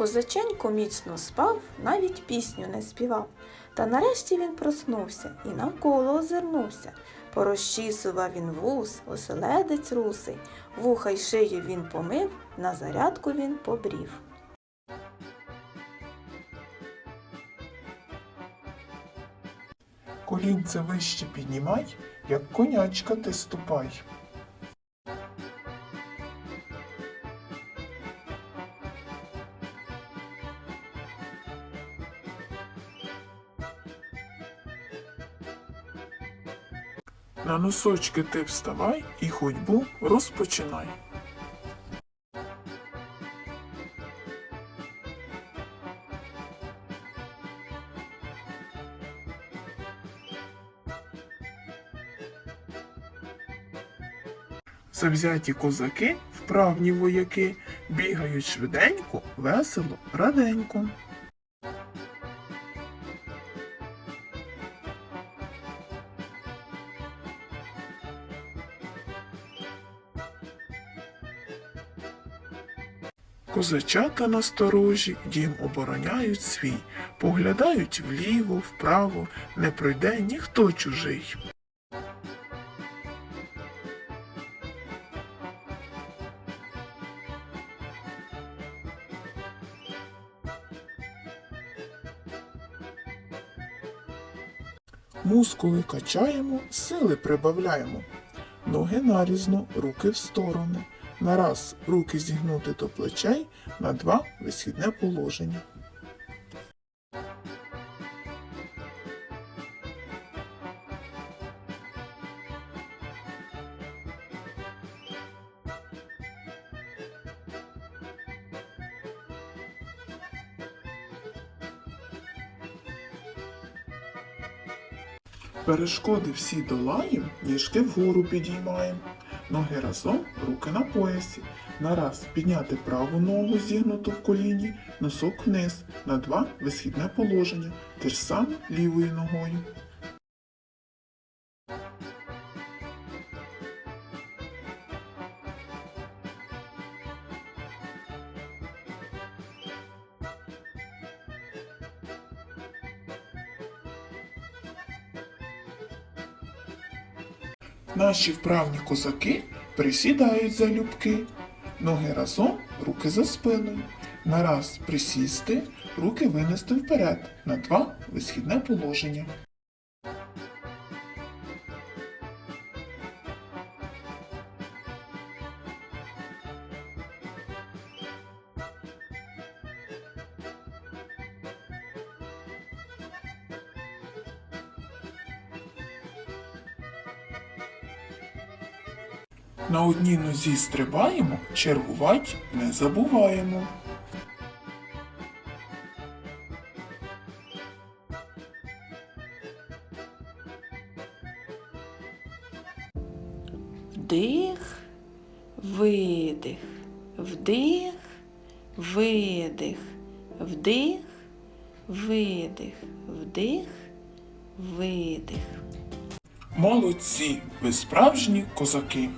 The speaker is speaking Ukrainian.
Козаченько міцно спав, навіть пісню не співав. Та нарешті він проснувся і навколо озирнувся. Порозчісував він вус, оселедець русий, вуха й шию він помив, на зарядку він побрів. Колінце вище піднімай, як конячка ти ступай. На носочки ти вставай і ходьбу розпочинай. Завзяті козаки, вправні вояки, бігають швиденько, весело, раденько. Козачата насторожі дім обороняють свій, поглядають вліво, вправо, не пройде ніхто чужий. Мускули качаємо, сили прибавляємо. Ноги нарізно, руки в сторони. На раз руки зігнути до плечей, на два висхідне положення. Перешкоди всі долаєм, ніжки вгору підіймаємо. Ноги разом, руки на поясі. На раз підняти праву ногу зігнуту в коліні, носок вниз, на два висхідне положення. Те ж саме лівою ногою. Наші вправні козаки присідають за любки. Ноги разом, руки за спиною. На раз присісти, руки винести вперед. На два висхідне положення. На одній нозі стрибаємо, чергувати не забуваємо. Вдих, видих, вдих, видих, вдих, видих, вдих, видих. Молодці, ви справжні козаки.